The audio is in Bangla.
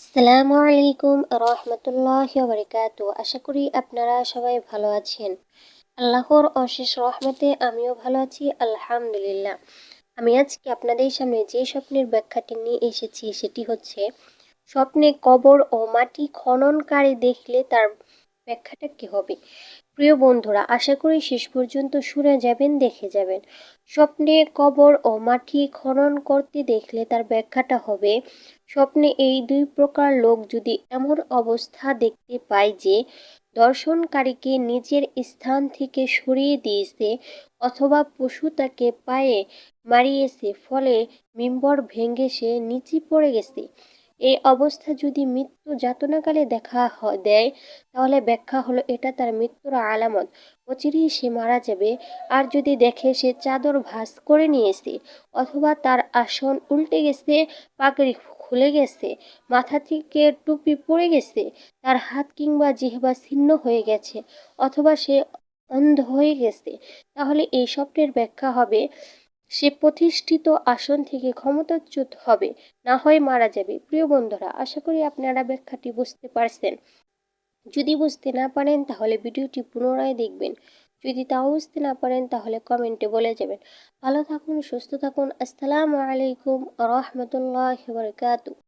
আসসালামু আলাইকুম রহমতুল্লাহ বরকাত আশা করি আপনারা সবাই ভালো আছেন। আল্লাহর অশেষ রহমতে আমিও ভালো আছি, আলহামদুলিল্লাহ। আমি আজকে আপনাদের সামনে যে স্বপ্নের ব্যাখ্যাটি নিয়ে এসেছি, সেটি হচ্ছে, স্বপ্নে কবর ও মাটি খননকারী দেখলে তার ব্যাখ্যাটা কি হবে? প্রিয় বন্ধুরা, আশা করি শেষ পর্যন্ত শুনে যাবেন, দেখে যাবেন। স্বপ্নে কবর ও মাটি খনন করতে দেখলে তার ব্যাখ্যাটা হবে, স্বপ্নে এই দুই প্রকার লোক যদি এমন অবস্থা দেখতে পায় যে দর্শনকারীকে নিজের স্থান থেকে সরিয়ে দিয়েছে অথবা পশু তাকে পায়ে মারিয়েছে, ফলে মিম্বর ভেঙে সে নিচে পড়ে গেছে। এই অবস্থা যদি মৃত্যু যাতনাকালে দেখা দেয়, তাহলে ব্যাখ্যা হলো এটা তার মৃত্যুর আলামত। অচিরেই সে মারা যাবে। আর যদি দেখে সে চাদর ভাস করে নিয়েছে অথবা তার আসন উল্টে গেছে, পাগড়ি খুলে গেছে, মাথা থেকে টুপি পড়ে গেছে, তার হাত কিংবা জিহবা ছিন্ন হয়ে গেছে অথবা সে অন্ধ হয়ে গেছে, তাহলে এই স্বপ্নের ব্যাখ্যা হবে সে প্রতিষ্ঠিত আসন থেকে ক্ষমতাচ্যুত হবে, না হয় মারা যাবে। প্রিয় বন্ধুরা, আশা করি আপনারা ব্যাখ্যাটি বুঝতে পারছেন। যদি বুঝতে না পারেন, তাহলে ভিডিওটি পুনরায় দেখবেন। যদি তাও বুঝতে না পারেন, তাহলে কমেন্টে বলে যাবেন। ভালো থাকুন, সুস্থ থাকুন। আসসালামু আলাইকুম রহমতুল্লাহ বরকাতু